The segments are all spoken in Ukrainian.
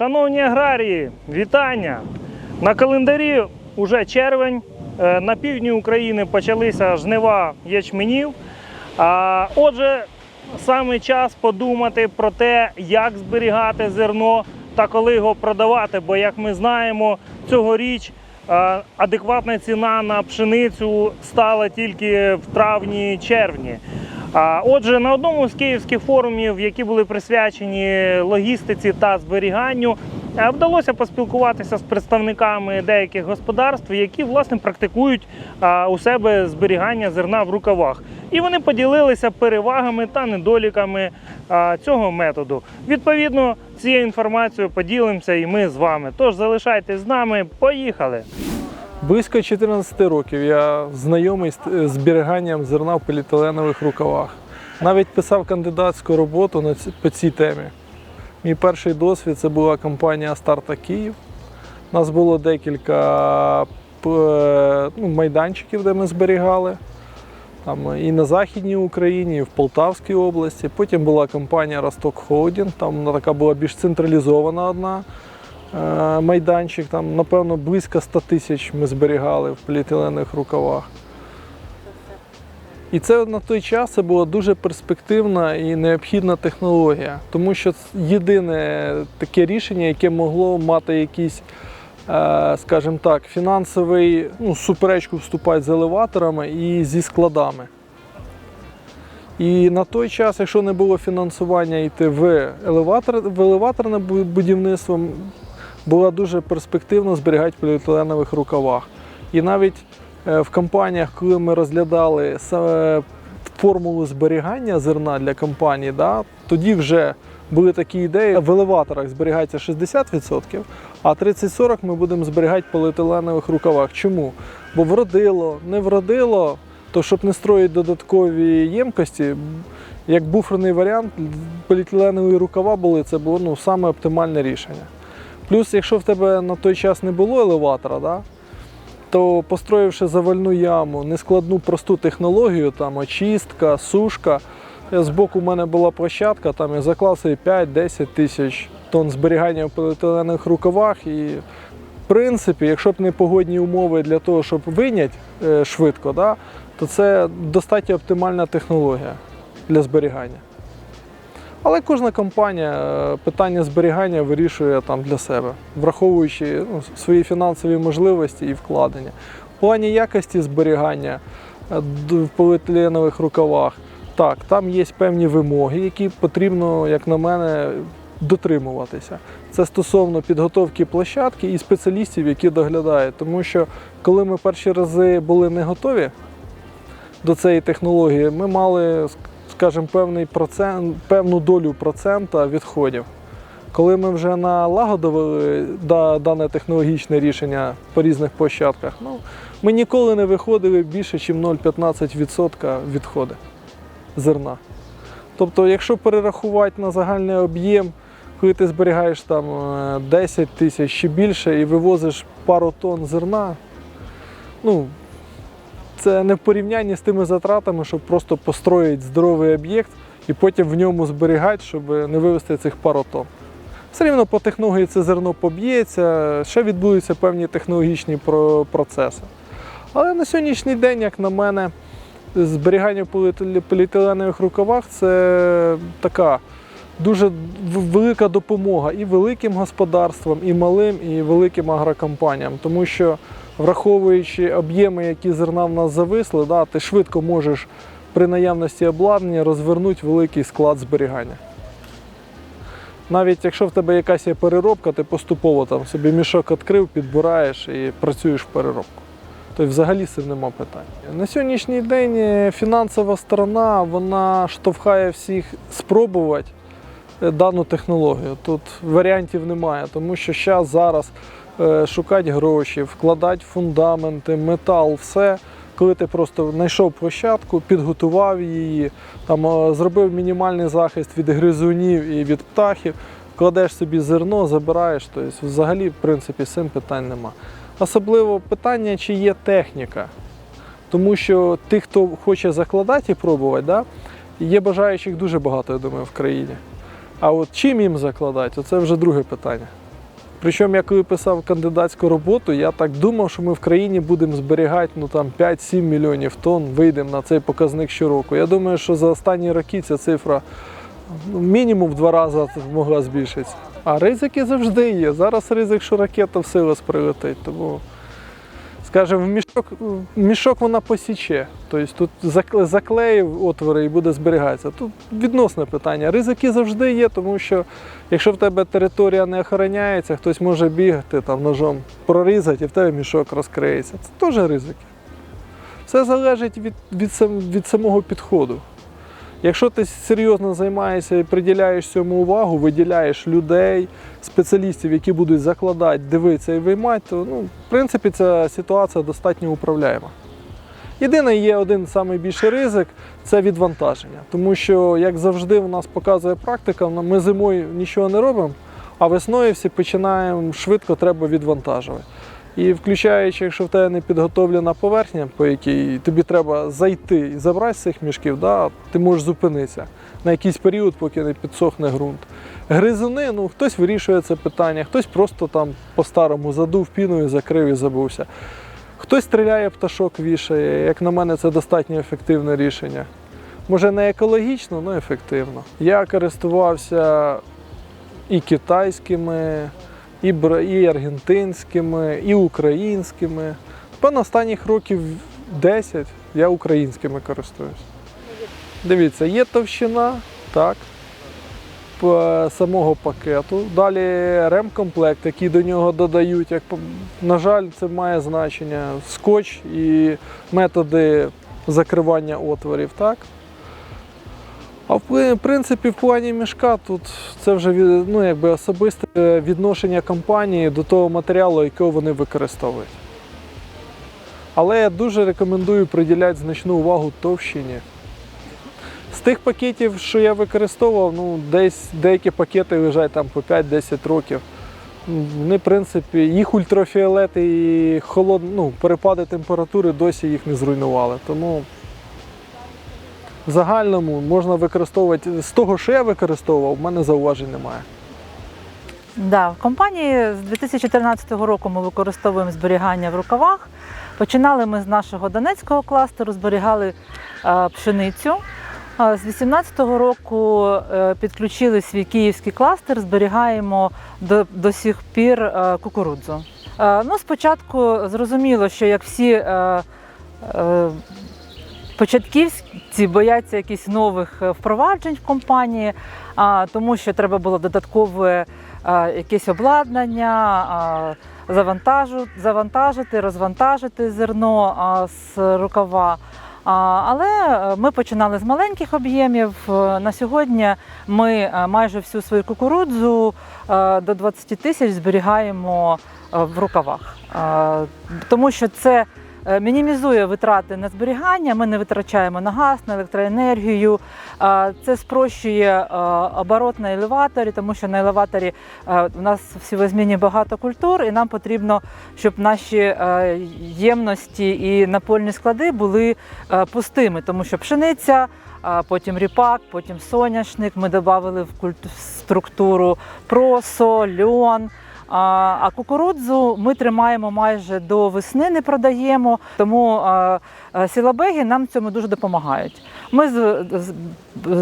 Шановні аграрії, вітання! На календарі уже червень. Е, На півдні України почалися жнива ячменів. Отже, саме час подумати про те, як зберігати зерно та коли його продавати. Бо, як ми знаємо, цьогоріч е, адекватна ціна на пшеницю стала тільки в травні-червні. Отже, на одному з київських форумів, які були присвячені логістиці та зберіганню, е, вдалося поспілкуватися з представниками деяких господарств, які власне практикують у себе зберігання зерна в рукавах. І вони поділилися перевагами та недоліками цього методу. Відповідно, цією інформацією поділимося і ми з вами. Тож залишайтесь з нами, поїхали! Близько 14 років я знайомий з зберіганням зерна в поліетиленових рукавах. Навіть писав кандидатську роботу по цій темі. Мій перший досвід це була компанія Старта Київ. У нас було декілька ну, майданчиків, де ми зберігали. Там і на Західній Україні, і в Полтавській області. Потім була компанія Росток Холдінг, там вона така була більш централізована одна майданчик. Там, напевно, близько 100 тисяч ми зберігали в поліетиленових рукавах. І це на той час це була дуже перспективна і необхідна технологія, тому що єдине таке рішення, яке могло мати якийсь, е, скажімо так, фінансовий ну, суперечку вступати з елеваторами і зі складами. І на той час, якщо не було фінансування йти в елеватор, в елеваторне будівництво, було дуже перспективно зберігати в поліетиленових рукавах. І навіть е, в компаніях, коли ми розглядали саме формулу зберігання зерна для компаній, да, тоді вже були такі ідеї. В елеваторах зберігається 60%, а 30-40 ми будемо зберігати в поліетиленових рукавах. Чому? Бо вродило, не вродило, то щоб не строїти додаткові ємкості, як буферний варіант, поліетиленові рукава були, це було ну, саме оптимальне рішення. Плюс, якщо в тебе на той час не було елеватора, да, то построївши завальну яму, нескладну просту технологію, там очистка, сушка. Я збоку в мене була площадка, там я заклав собі 5-10 тисяч тонн зберігання в поліетиленових рукавах. І в принципі, якщо б не погодні умови для того, щоб вийняти е, швидко, да, то це достатньо оптимальна технологія для зберігання. Але кожна компанія е, питання зберігання вирішує там для себе, враховуючи ну, свої фінансові можливості і вкладення. В плані якості зберігання е, в поліетиленових рукавах, так, там є певні вимоги, які потрібно, як на мене, дотримуватися. Це стосовно підготовки площадки і спеціалістів, які доглядають. Тому що коли ми перші рази були не готові до цієї технології, ми мали, скажімо, певний процент, певну долю процента відходів. Коли ми вже налагодили дане технологічне рішення по різних площадках, ну, ми ніколи не виходили більше, ніж 0,15% відходи зерна. Тобто, якщо перерахувати на загальний об'єм, коли ти зберігаєш там е, 10 тисяч чи більше і вивозиш пару тонн зерна, ну, це не в порівнянні з тими затратами, щоб просто построїти здоровий об'єкт і потім в ньому зберігати, щоб не вивезти цих пару тонн. Все рівно по технології це зерно поб'ється, ще відбудуться певні технологічні процеси. Але на сьогоднішній день, як на мене, зберігання в поліетиленових рукавах це така дуже велика допомога і великим господарствам, і малим, і великим агрокомпаніям. Тому що, враховуючи об'єми, які зерна в нас зависли, да, ти швидко можеш при наявності обладнання розвернути великий склад зберігання. Навіть якщо в тебе якась є переробка, ти поступово там собі мішок відкрив, підбираєш і працюєш в переробку. Тобто взагалі з цим нема питань. На сьогоднішній день е, фінансова сторона вона штовхає всіх спробувати е, дану технологію. Тут варіантів немає, тому що зараз зараз шукати гроші, вкладати фундаменти, метал, все. Коли ти просто знайшов площадку, підготував її, там, е, зробив мінімальний захист від гризунів і від птахів, кладеш собі зерно, забираєш. Тобто, взагалі, в принципі, цим питань нема. Особливо питання, чи є техніка. Тому що тих, хто хоче закладати і пробувати, да, є бажаючих дуже багато, я думаю, в країні. А от чим їм закладати, це вже друге питання. Причому я коли писав кандидатську роботу, я так думав, що ми в країні будемо зберігати ну, там, 5-7 мільйонів тонн, вийдемо на цей показник щороку. Я думаю, що за останні роки ця цифра ну, мінімум в два рази могла збільшитися. А ризики завжди є. Зараз ризик, що ракета в силу прилетить. Тому, скажімо, в мішок, мішок вона посіче. Тобто тут закле- заклеїв отвори і буде зберігатися. Тут відносне питання. Ризики завжди є, тому що якщо в тебе територія не охороняється, хтось може бігати там ножом, прорізати і в тебе мішок розкриється. Це теж ризики. Все залежить від, від, від самого підходу. Якщо ти серйозно займаєшся і приділяєш цьому увагу, виділяєш людей, спеціалістів, які будуть закладати, дивитися і виймати, то ну, в принципі ця ситуація достатньо управляєма. Єдине, є один найбільший ризик це відвантаження. Тому що, як завжди, у нас показує практика, ми зимою нічого не робимо, а весною всі починаємо швидко треба відвантажувати. І включаючи, якщо в тебе не підготовлена поверхня, по якій тобі треба зайти і забрати з цих мішків, да, ти можеш зупинитися на якийсь період, поки не підсохне ґрунт. Гризуни, ну хтось вирішує це питання, хтось просто там по-старому задув піною, закрив і забувся. Хтось стріляє, пташок вішає. Як на мене, це достатньо ефективне рішення. Може не екологічно, але ефективно. Я користувався і китайськими, і, і аргентинськими, і українськими. Певно, останніх років 10 я українськими користуюсь. Дивіться, є товщина, так, самого пакету. Далі ремкомплект, який до нього додають. Як, на жаль, це має значення скотч і методи закривання отворів. Так? А в принципі, в плані мішка тут це вже ну, якби особисте відношення компанії до того матеріалу, який вони використовують. Але я дуже рекомендую приділяти значну увагу товщині. З тих пакетів, що я використовував, ну, десь деякі пакети лежать там по 5-10 років. Вони, в принципі, їх ультрафіолет і холод, ну, перепади температури досі їх не зруйнували. Тому в загальному можна використовувати з того, що я використовував, в мене зауважень немає. Да, в компанії з 2014 року ми використовуємо зберігання в рукавах. Починали ми з нашого донецького кластеру, зберігали е, пшеницю. З 2018 року е, підключили свій київський кластер, зберігаємо до, до сих пір е, кукурудзу. Ну, спочатку зрозуміло, що як всі початківці бояться якихось нових е, впроваджень в компанії, тому що треба було додаткове а, якесь обладнання, завантажити, розвантажити зерно з рукава. Але е, ми починали з маленьких об'ємів. Е, На сьогодні ми е, майже всю свою кукурудзу е, до 20 тисяч зберігаємо е, в рукавах, Е, тому що це е, мінімізує витрати на зберігання. Ми не витрачаємо на газ, на електроенергію. Е, Це спрощує е, оборот на елеваторі, тому що на елеваторі е, у нас в сівозміні багато культур, і нам потрібно, щоб наші е, ємності і напольні склади були е, пустими, тому що пшениця. Потім ріпак, потім соняшник. Ми додали в структуру просо, льон. А кукурудзу ми тримаємо майже до весни, не продаємо. Тому сілабеги нам цьому дуже допомагають. Ми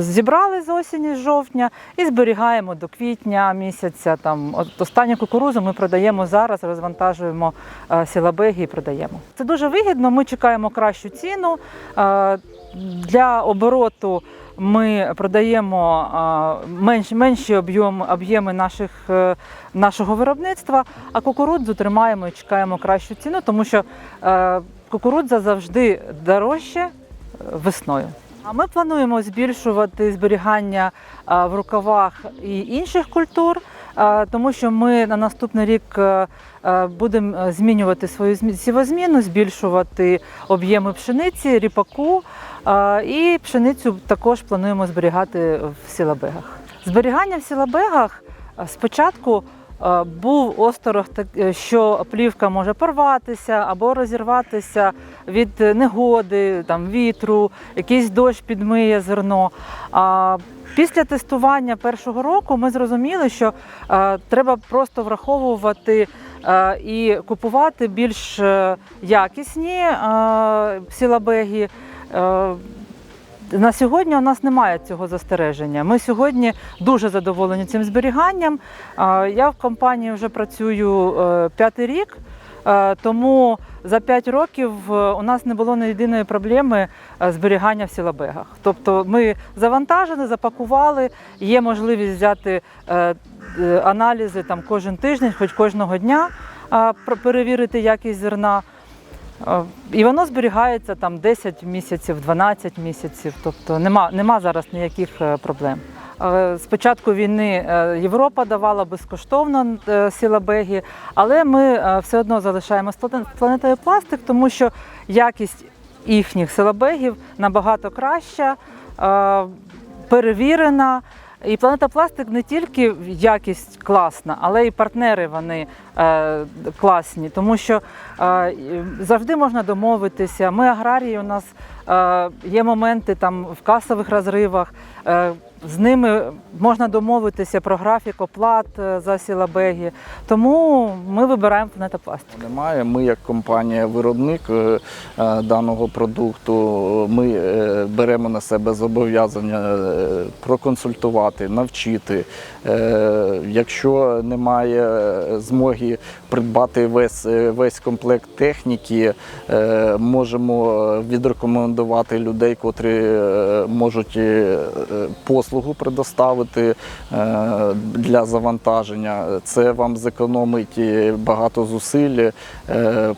зібрали з осені, з жовтня і зберігаємо до квітня місяця. Там останню кукурузу ми продаємо зараз, розвантажуємо сілабеги і продаємо. Це дуже вигідно. Ми чекаємо кращу ціну. Для обороту ми продаємо менш, менші об'єм, об'єми наших, е, нашого виробництва, а кукурудзу тримаємо і чекаємо кращу ціну, тому що е, кукурудза завжди дорожче е, весною. А ми плануємо збільшувати зберігання в рукавах і інших культур, тому що ми на наступний рік будемо е, змінювати свою змі- сівозміну, збільшувати об'єми пшениці, ріпаку. І пшеницю також плануємо зберігати в сілабегах. Зберігання в сілабегах спочатку був осторог, е, що плівка може порватися або розірватися від негоди, там, вітру, якийсь дощ підмиє зерно. А Після тестування першого року ми зрозуміли, що е, треба просто враховувати е, і купувати більш е, якісні е, сілабеги. Е, на сьогодні у нас немає цього застереження. Ми сьогодні дуже задоволені цим зберіганням. Е, Я в компанії вже працюю е, п'ятий рік, е, тому за п'ять років е, у нас не було ні єдиної проблеми е, зберігання в сілабегах. Тобто ми завантажили, запакували, є можливість взяти е, е, аналізи там кожен тиждень, хоч кожного дня е, перевірити якість зерна. Е, І воно зберігається там 10 місяців, 12 місяців. Тобто нема, нема зараз ніяких е, проблем. Е, З початку війни е, Європа давала безкоштовно е, сілабеги, але ми е, все одно залишаємо планетою пластик, тому що якість їхніх силабегів набагато краща, е, перевірена. І планета пластик не тільки якість класна, але і партнери вони е, класні, тому що е, завжди можна домовитися. Ми аграрії, у нас е, є моменти там в касових розривах. Е, з ними можна домовитися про графік оплат е, за сілабеги. Тому ми вибираємо планета пластик. Немає. Ми, як компанія-виробник е, е, даного продукту, ми беремо на себе зобов'язання е, проконсультувати, навчити. Е, Якщо немає змоги придбати весь, е, весь комплект техніки, можемо відрекомендувати людей, котрі можуть послугу предоставити для завантаження. Це вам зекономить багато зусиль.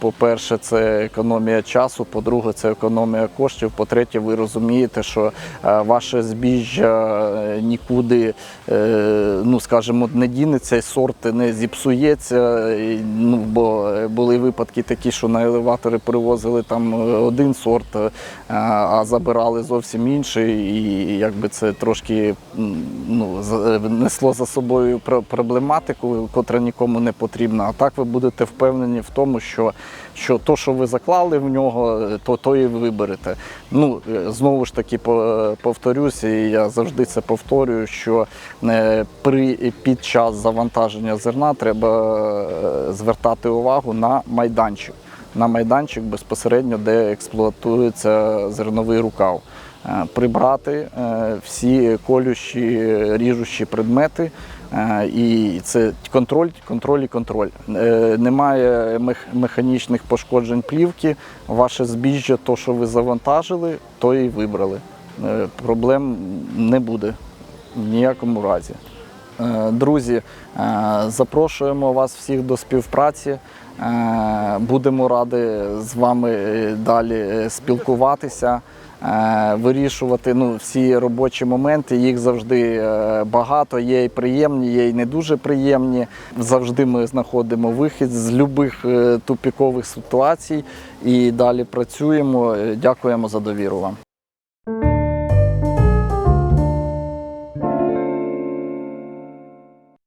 По-перше, це економія часу, по-друге, це економія коштів. По-третє, ви розумієте, що е, ваше збіжжя е, нікуди, е, ну скажімо, не дінеться, і сорт не зіпсується. Ну, бо були випадки такі, що на елеватори привозили там один сорт, а забирали зовсім інший, і якби це трошки ну, несло за собою проблематику, котра нікому не потрібна. А так ви будете впевнені в тому, що, що то, що ви заклали в нього, то, то і виберете. Ну, знову ж таки, повторюсь, і я завжди це повторюю, що е, при, під час завантаження зерна треба е, звертати увагу на майданчик. На майданчик безпосередньо, де експлуатується зерновий рукав. Е, Прибрати е, всі колющі, ріжучі предмети. Е, І це контроль, контроль і контроль. Немає механічних пошкоджень плівки. Ваше збіжжя, то, що ви завантажили, то і вибрали. Проблем не буде в ніякому разі. Друзі, запрошуємо вас всіх до співпраці. Е, Будемо раді з вами е, далі е, спілкуватися, вирішувати ну, всі робочі моменти. Їх завжди багато, є і приємні, є і не дуже приємні. Завжди ми знаходимо вихід з будь-яких тупікових ситуацій і далі працюємо. Дякуємо за довіру вам.